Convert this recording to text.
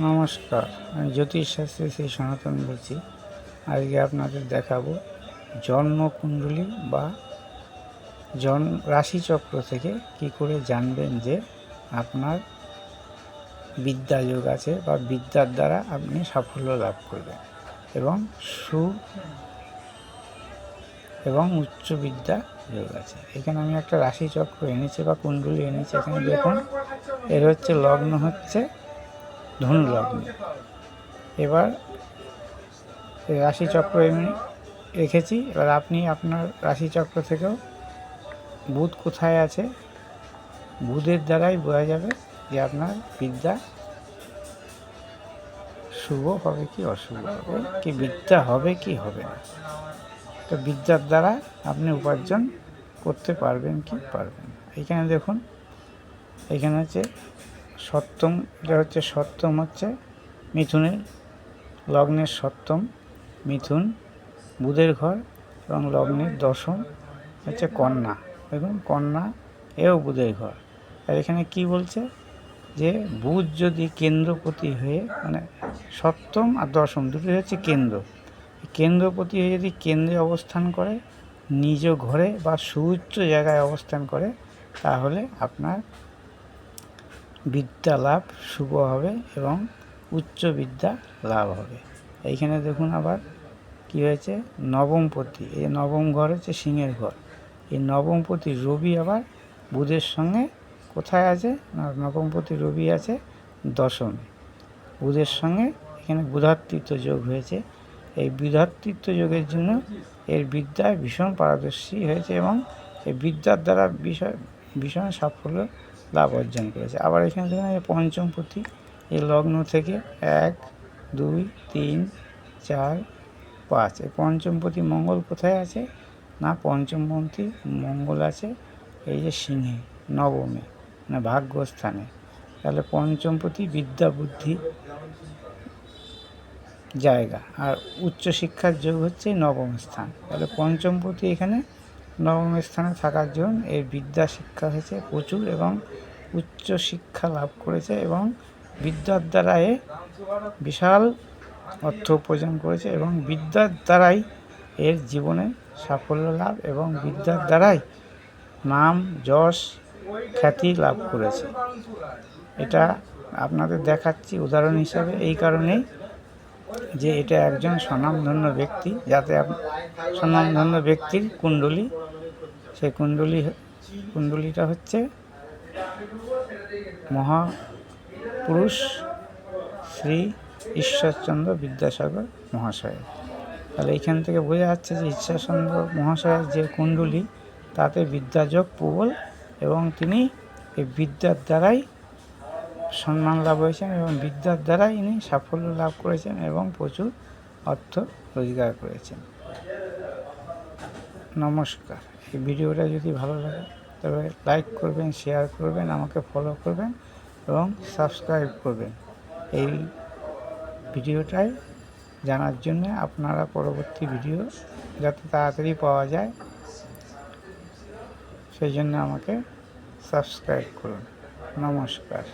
নমস্কার, আমি জ্যোতিষশাস্ত্রী শ্রী সনাতন বলছি। আজকে আপনাদের দেখাবো জন্মকুণ্ডলী বা জন রাশিচক্র থেকে কি করে জানবেন যে আপনার বিদ্যা যোগ আছে বা বিদ্যার দ্বারা আপনি সাফল্য লাভ করবেন এবং সু এবং উচ্চ বিদ্যা যোগ আছে। এখানে আমি একটা রাশিচক্র এনেছি বা কুণ্ডলী এনেছি। এখানে দেখুন, এর হচ্ছে লগ্ন হচ্ছে ধনু লগ্ন এবার রাশিচক্র এমনি রেখেছি। এবার আপনি আপনার রাশিচক্র থেকেও বুধ কোথায় আছে? বুধের দ্বারাই বোঝা যাবে যে আপনার বিদ্যা শুভ হবে কি অশুভ হবে, কি বিদ্যা হবে কি হবে না। তো বিদ্যার দ্বারা আপনি উপার্জন করতে পারবেন কি পারবেন। এখানে দেখুন এখানে হচ্ছে সপ্তম, এটা হচ্ছে সপ্তম হচ্ছে মিথুনের, লগ্নের সপ্তম মিথুন, বুধের ঘর এবং লগ্নের দশম হচ্ছে কন্যা। দেখুন, কন্যা এও বুধের ঘর। আর এখানে কি বলছে? যে বুধ যদি কেন্দ্রপতি হয়ে মানে সপ্তম আর দশম দুটোই হচ্ছে কেন্দ্র। কেন্দ্রপতি হয়ে যদি কেন্দ্রে অবস্থান করে, নিজ ঘরে বা সুউচ্চ জায়গায় অবস্থান করে, তাহলে আপনার বিদ্যা লাভ শুভ হবে এবং উচ্চ বিদ্যা লাভ হবে। এইখানে দেখুন আবার কি হয়েছে? নবমপতি এই নবম ঘর হচ্ছে সিংহের ঘর। এই নবমপতি রবি আবার বুধের সঙ্গে কোথায় আছে? না নবমপতি রবি আছে দশমে। বুধের সঙ্গে এখানে বুধাত্মিত্ব যোগ হয়েছে। এই বুধাত্মিত্ব যোগের জন্য এর বিদ্যায় ভীষণ পারদর্শী হয়েছে এবং এই বিদ্যার দ্বারা বিষয়, ভীষণ সাফল্য লাভ অর্জন করেছে। আবার এখানে দেখুন, এই পঞ্চমপতি এই লগ্ন থেকে এক, দুই, তিন, চার, পাঁচ। এই পঞ্চমপতি মঙ্গল কোথায় আছে? না পঞ্চমপতি মঙ্গল আছে এই যে সিংহে, নবমে মানে ভাগ্যস্থানে। তাহলে পঞ্চমপতি বিদ্যা বুদ্ধি জায়গা, আর উচ্চশিক্ষার যোগ হচ্ছে নবম স্থান। তাহলে পঞ্চমপতি এখানে নবম স্থানে থাকার জন্য এর বিদ্যা শিক্ষা হয়েছে প্রচুর এবং উচ্চ শিক্ষা লাভ করেছে এবং বিদ্যার দ্বারা এ বিশাল অর্থ উপার্জন করেছে এবং বিদ্যার দ্বারাই এর জীবনে সাফল্য লাভ এবং বিদ্যার দ্বারাই নাম, যশ, খ্যাতি লাভ করেছে। এটা আপনাদের দেখাচ্ছি উদাহরণ হিসাবে। এই কারণেই যে এটা একজন স্বনামধন্য ব্যক্তি, যাতে স্বনামধন্য ব্যক্তির কুণ্ডলী, সেই কুণ্ডলী কুণ্ডলীটা হচ্ছে মহাপুরুষ শ্রী ঈশ্বরচন্দ্র বিদ্যাসাগর মহাশয়। তাহলে এইখান থেকে বোঝা যাচ্ছে যে ঈশ্বরচন্দ্র মহাশয়ের যে কুণ্ডলী, তাতে বিদ্যাযোগ প্রবল এবং তিনি এই বিদ্যার দ্বারাই সম্মান লাভ হয়েছেন এবং বিদ্যার দ্বারাই ইনি সাফল্য লাভ করেছেন এবং প্রচুর অর্থ রোজগার করেছেন। নমস্কার। এই ভিডিওটা যদি ভালো লাগে, তবে লাইক করবেন, শেয়ার করবেন, আমাকে ফলো করবেন এবং সাবস্ক্রাইব করবেন। এই ভিডিওটাই জানার জন্য আপনারা পরবর্তী ভিডিও যাতে তাড়াতাড়ি পাওয়া যায়, সেই জন্য আমাকে সাবস্ক্রাইব করুন। নমস্কার।